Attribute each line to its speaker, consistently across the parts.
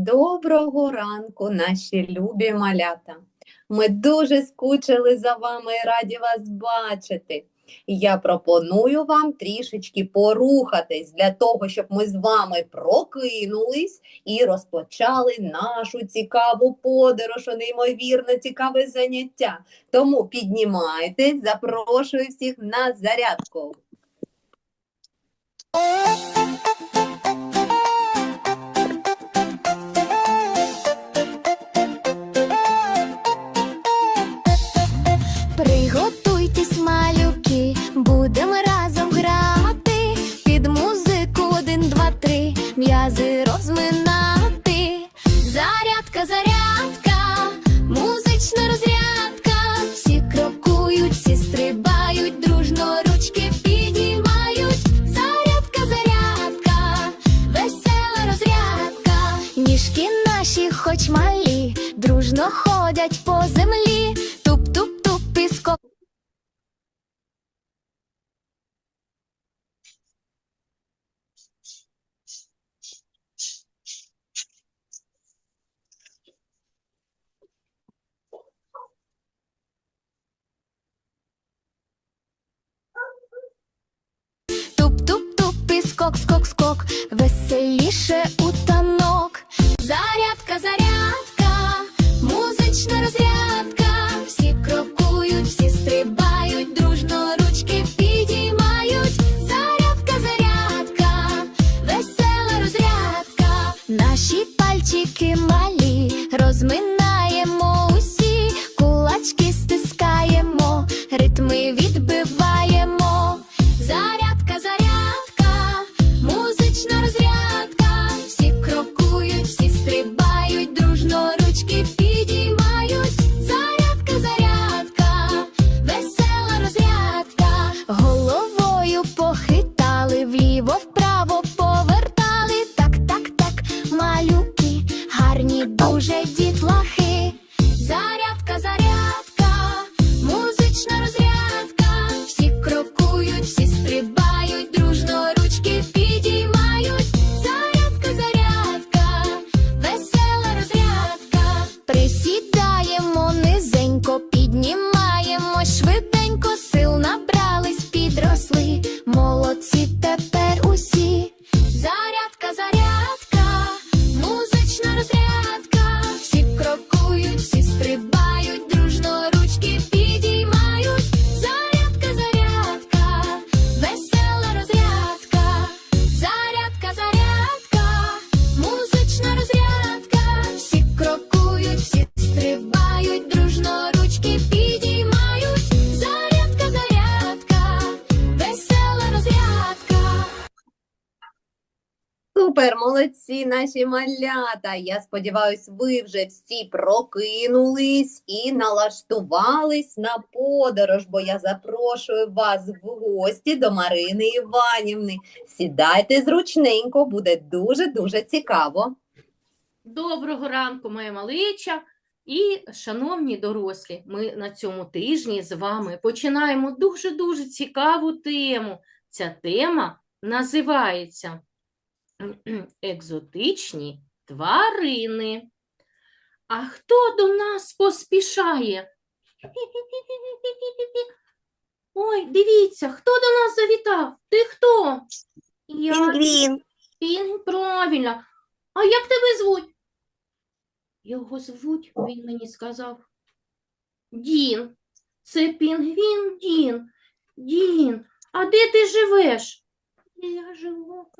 Speaker 1: Доброго ранку, наші любі малята. Ми дуже скучили за вами і раді вас бачити. Я пропоную вам трішечки порухатись для того, щоб ми з вами прокинулись і розпочали нашу цікаву подорож, неймовірно цікаве заняття. Тому піднімайтесь, запрошую всіх на зарядку.
Speaker 2: скок, скок, скок, молодці,
Speaker 1: наші малята. Я сподіваюся, ви вже всі прокинулись і налаштувались на подорож, бо я запрошую вас в гості до Марини Іванівни. Сідайте зручненько, буде дуже-дуже цікаво.
Speaker 3: Доброго ранку, моя малича і шановні дорослі. Ми на цьому тижні з вами починаємо дуже-дуже цікаву тему. Ця тема називається Екзотичні тварини. А хто до нас поспішає? Ой, дивіться, хто до нас завітав? Ти хто? Я
Speaker 4: Пінгвін.
Speaker 3: Пінг, правильно. А як тебе звуть? Його звуть, він мені сказав. Дін. Це пінгвін Дін. Дін, а де ти живеш? Я живу.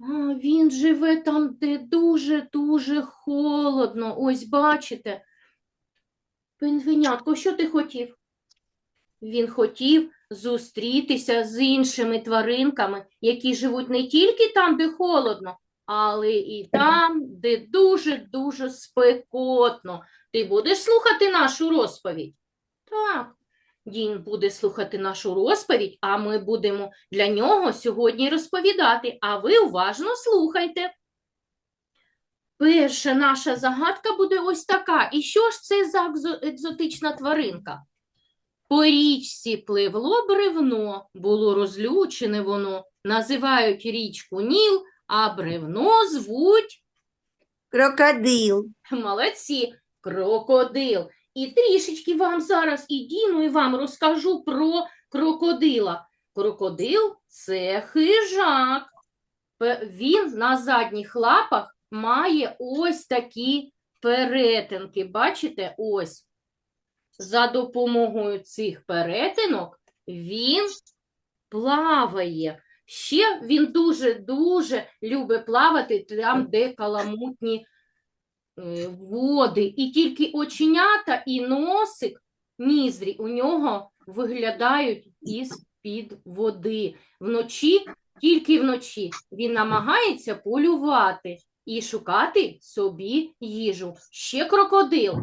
Speaker 3: Він живе там, де дуже-дуже холодно. Ось бачите. Пінгвінятко, що ти хотів? Він хотів зустрітися з іншими тваринками, які живуть не тільки там, де холодно, але і там, де дуже-дуже спекотно. Ти будеш слухати нашу розповідь? Так, Дін буде слухати нашу розповідь, а ми будемо для нього сьогодні розповідати, а ви уважно слухайте. Перша наша загадка буде ось така. І що ж це за екзотична тваринка? По річці пливло бревно, було розлючене воно, називають річку Ніл, а бревно звуть
Speaker 4: Крокодил.
Speaker 3: Молодці, крокодил. І трішечки вам зараз і і вам розкажу про крокодила. Крокодил – це хижак. Він на задніх лапах має ось такі перетинки. Бачите, ось. За допомогою цих перетинок він плаває. Ще він дуже-дуже любить плавати там, де каламутні води. І тільки оченята і носик ніздрі у нього виглядають із-під води. Вночі, тільки вночі, він намагається полювати і шукати собі їжу. Ще крокодил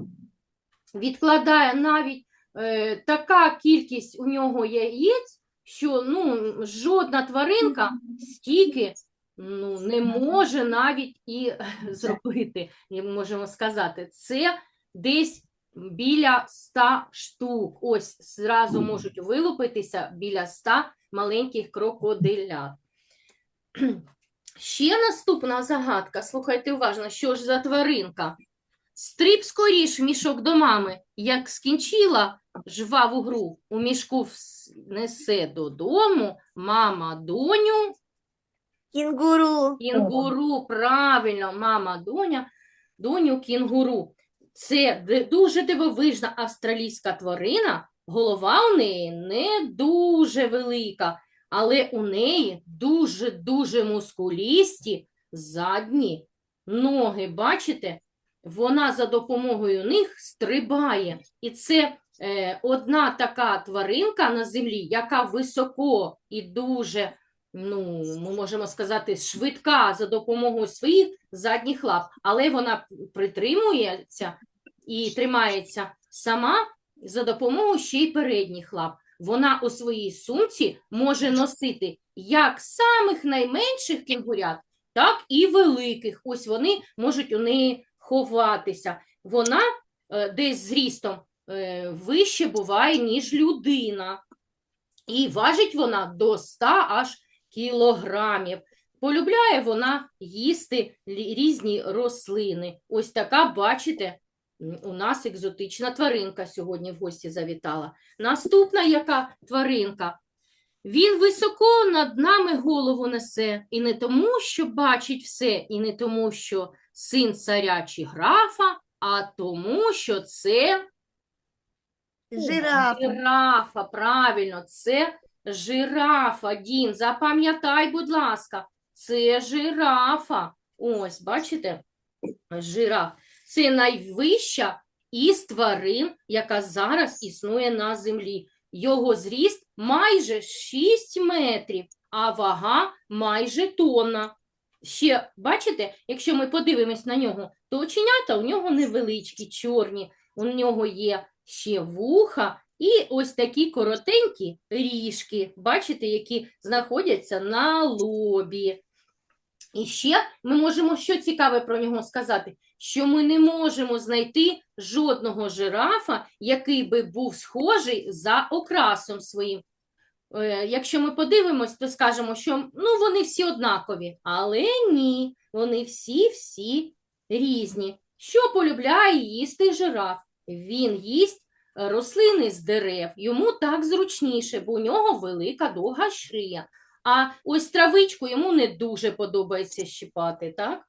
Speaker 3: відкладає навіть е, така кількість у нього яєць, що ну, жодна тваринка стільки ну, не може навіть і зробити, як можемо сказати. Це десь біля 100 штук. Ось зразу можуть вилупитися біля 100 маленьких крокодилят. Ще наступна загадка. Слухайте уважно, що ж за тваринка? Стриб скоріш в мішок до мами, як скінчила жваву гру, у мішку несе додому мама доню
Speaker 4: Кінгуру.
Speaker 3: Кінгуру, правильно, мама доня, доню кінгуру. Це дуже дивовижна австралійська тварина. Голова у неї не дуже велика, але у неї дуже-дуже мускулісті задні ноги. Бачите? Вона за допомогою них стрибає. І це е, одна така тваринка на землі, яка високо і дуже ну, ми можемо сказати, швидка за допомогою своїх задніх лап, але вона притримується і тримається сама за допомогою ще й передніх лап. Вона у своїй сумці може носити як самих найменших кінгурят, так і великих. Ось вони можуть у неї ховатися. Вона е, десь зрістом е, вище буває, ніж людина. І важить вона до 100 аж кілограмів. Полюбляє вона їсти різні рослини. Ось така, бачите, у нас екзотична тваринка сьогодні в гості завітала. Наступна яка тваринка? Він високо над нами голову несе, і не тому, що бачить все, і не тому, що син царя чи графа, а тому, що це
Speaker 4: Жираф.
Speaker 3: Жирафа, правильно, це жирафа. Дім, запам'ятай, будь ласка, це жирафа. Ось, бачите? Жираф. Це найвища із тварин, яка зараз існує на землі. Його зріст майже 6 метрів, а вага майже тонна. Ще, бачите, якщо ми подивимось на нього, то оченята у нього невеличкі, чорні. У нього є ще вуха і ось такі коротенькі ріжки, бачите, які знаходяться на лобі. І ще ми можемо що цікаве про нього сказати, що ми не можемо знайти жодного жирафа, який би був схожий за окрасом своїм. Е, Якщо ми подивимось, то скажемо, що ну, вони всі однакові, але ні, вони всі-всі різні. Що полюбляє їсти жираф? Він їсть рослини з дерев, йому так зручніше, бо у нього велика довга шия. А ось травичку йому не дуже подобається щипати, так?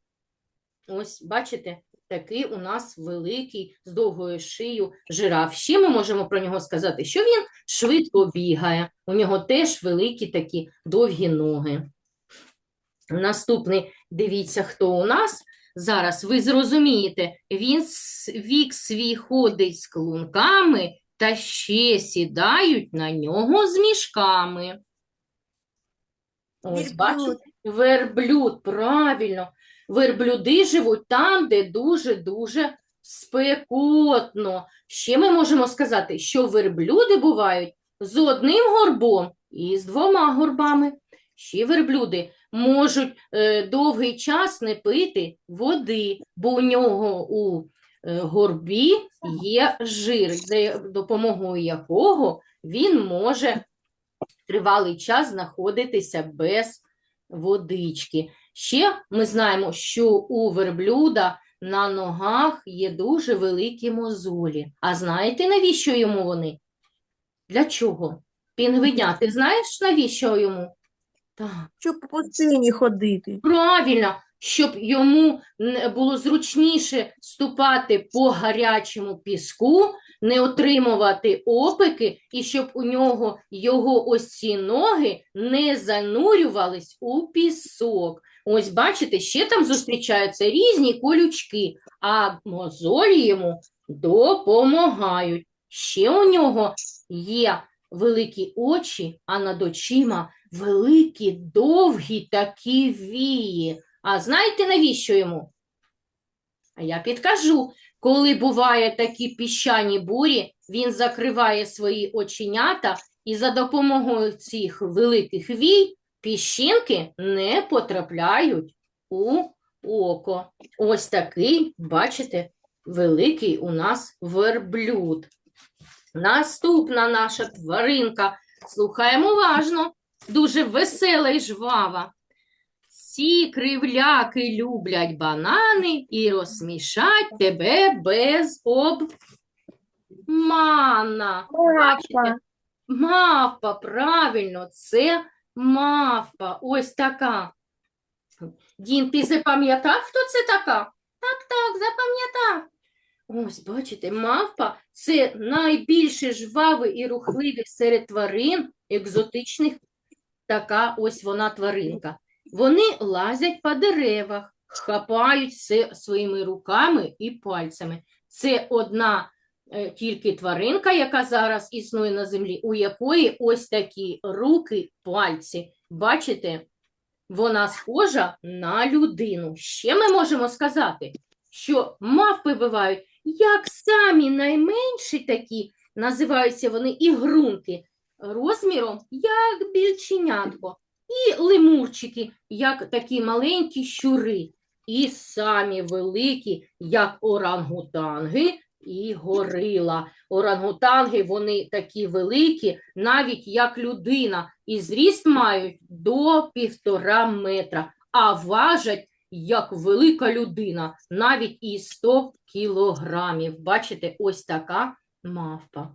Speaker 3: Ось, бачите, такий у нас великий з довгою шиєю жираф. Ще ми можемо про нього сказати, що він швидко бігає. У нього теж великі такі довгі ноги. Наступний, дивіться, хто у нас. Зараз ви зрозумієте, він вік свій ходить з клунками та ще сідають на нього з мішками. Ось, бачите?
Speaker 4: Верблюд.
Speaker 3: Верблюд, правильно. Верблюди живуть там, де дуже-дуже спекотно. Ще ми можемо сказати, що верблюди бувають з одним горбом і з двома горбами. Ще верблюди можуть е, довгий час не пити води, бо у нього у е, горбі є жир, за допомогою якого він може тривалий час знаходитися без водички. Ще ми знаємо, що у верблюда на ногах є дуже великі мозолі. А знаєте, навіщо йому вони? Для чого? Пінгвиня, ти знаєш, навіщо йому? Так.
Speaker 4: Щоб по пустині ходити.
Speaker 3: Правильно, щоб йому було зручніше ступати по гарячому піску, не отримувати опики, і щоб у нього його ось ці ноги не занурювались у пісок. Ось бачите, ще там зустрічаються різні колючки, а мозолі йому допомагають. Ще у нього є великі очі, а над очима великі, довгі такі вії. А знаєте, навіщо йому? А я підкажу. Коли буває такі піщані бурі, він закриває свої оченята, і за допомогою цих великих вій піщинки не потрапляють у око. Ось такий, бачите, великий у нас верблюд. Наступна наша тваринка. Слухаємо уважно. Дуже весела і жвава. Всі кривляки люблять банани і розсмішать тебе без обмана. Бачите? Мавпа, правильно, це мавпа. Ось така. Дін, ти запам'ятав, хто це така? Так, так, запам'ятав. Ось, бачите, мавпа це найбільше жвавий і рухливий серед тварин екзотичних. Така ось вона тваринка. Вони лазять по деревах, хапають все своїми руками і пальцями. Це одна е, тільки тваринка, яка зараз існує на землі, у якої ось такі руки, пальці. Бачите, вона схожа на людину. Ще ми можемо сказати, що мавпи бувають як самі найменші такі, називаються вони ігрунки, розміром як більченятко. І лемурчики, як такі маленькі щури, і самі великі, як орангутанги і горила. Орангутанги, вони такі великі, навіть як людина, і зріст мають до півтора метра, а важать як велика людина, навіть і 100 кілограмів. Бачите, ось така мавпа.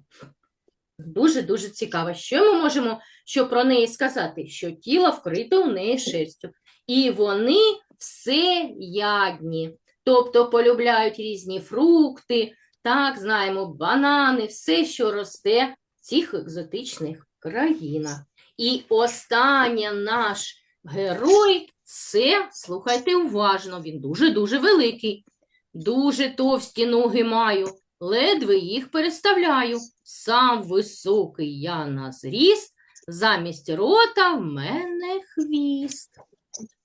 Speaker 3: Дуже-дуже цікаво. Що ми можемо що про неї сказати? Що тіло вкрите у неї шерстю. І вони всеядні, тобто полюбляють різні фрукти, так, знаємо, банани, все, що росте в цих екзотичних країнах. І останній наш герой це, слухайте уважно, він дуже-дуже великий, дуже товсті ноги маю, ледве їх переставляю. Сам високий я на зріст, замість рота в мене хвіст.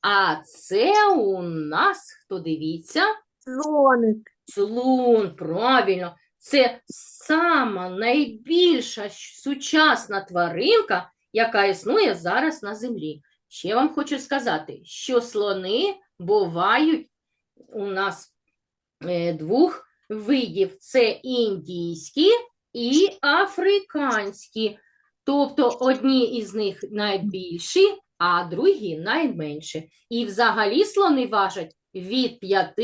Speaker 3: А це у нас, хто дивіться,
Speaker 4: Слоник.
Speaker 3: Слон, правильно, це сама найбільша сучасна тваринка, яка існує зараз на землі. Ще вам хочу сказати, що слони бувають у нас е, двох видів: це індійські і африканські. Тобто одні із них найбільші, а другі найменші. І взагалі слони важать від 5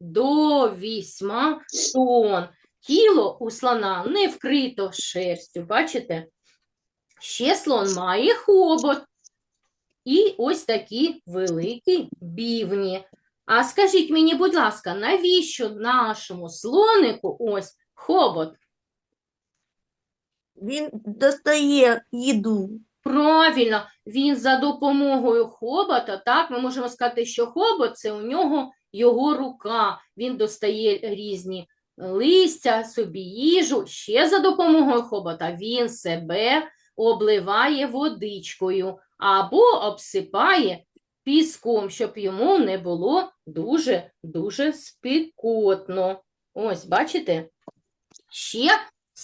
Speaker 3: до 8 тонн. Тіло у слона не вкрито шерстю, бачите? Ще слон має хобот. І ось такі великі бівні. А скажіть мені, будь ласка, навіщо нашому слонику ось хобот?
Speaker 4: Він достає їду.
Speaker 3: Правильно, він за допомогою хобота, так, ми можемо сказати, що хобот це у нього його рука. Він достає різні листя, собі їжу. Ще за допомогою хобота він себе обливає водичкою або обсипає піском, щоб йому не було дуже-дуже спекотно. Ось, бачите? Ще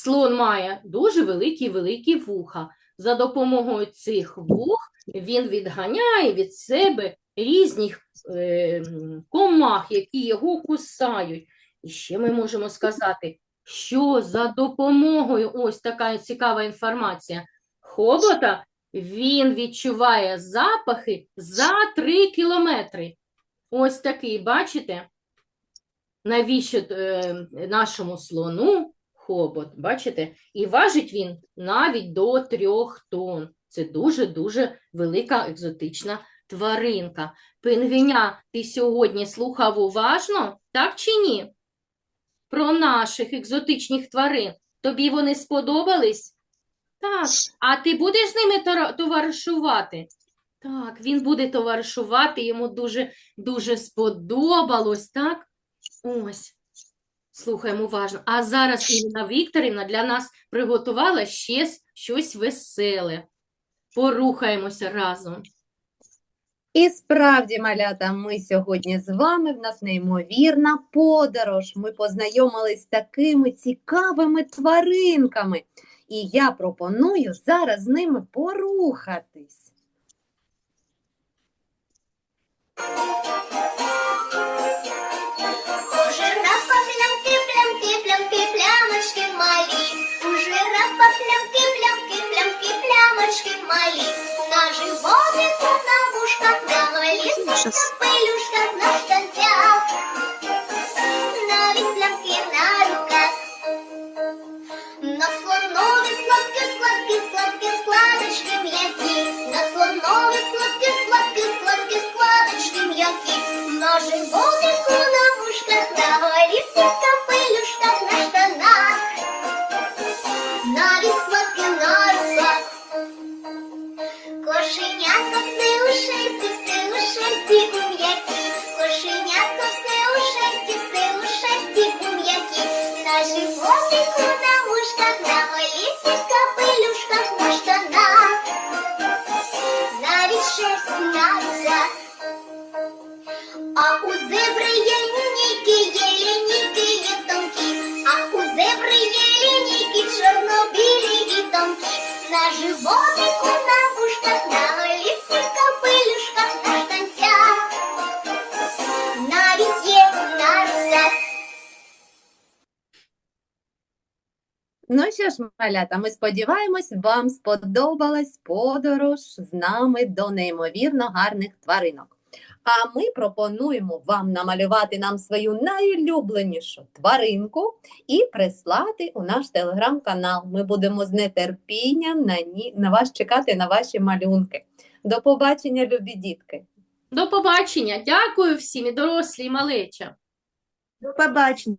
Speaker 3: слон має дуже великі-великі вуха. За допомогою цих вух він відганяє від себе різних е, комах, які його кусають. І ще ми можемо сказати, що за допомогою, ось така цікава інформація, хобота він відчуває запахи за 3 кілометри. Ось такий, бачите? навіщо е, нашому слону хобот, бачите? І важить він навіть до трьох тонн. Це дуже-дуже велика екзотична тваринка. Пингвіня, ти сьогодні слухав уважно, так чи ні? Про наших екзотичних тварин. Тобі вони сподобались? Так. А ти будеш з ними товаришувати? Так, він буде товаришувати, йому дуже, дуже сподобалось, так? Ось. Слухаємо уважно. А зараз Ірина Вікторівна для нас приготувала ще щось веселе. Порухаємося разом.
Speaker 1: І справді, малята, ми сьогодні з вами. В нас неймовірна подорож. Ми познайомились з такими цікавими тваринками. І я пропоную зараз з ними порухатись.
Speaker 5: Плямочки малі. У жирафа плямки, плямки, плямки, плямочки малі. На животику, на вушках, на пелюшках, Кошенятка
Speaker 1: Ну що ж, малята, ми сподіваємось, вам сподобалась подорож з нами до неймовірно гарних тваринок. А ми пропонуємо вам намалювати нам свою найулюбленішу тваринку і прислати у наш телеграм-канал. Ми будемо з нетерпінням на, ні... на вас чекати на ваші малюнки. До побачення, любі дітки!
Speaker 3: До побачення. Дякую всім і дорослі, і малеча.
Speaker 4: До побачення.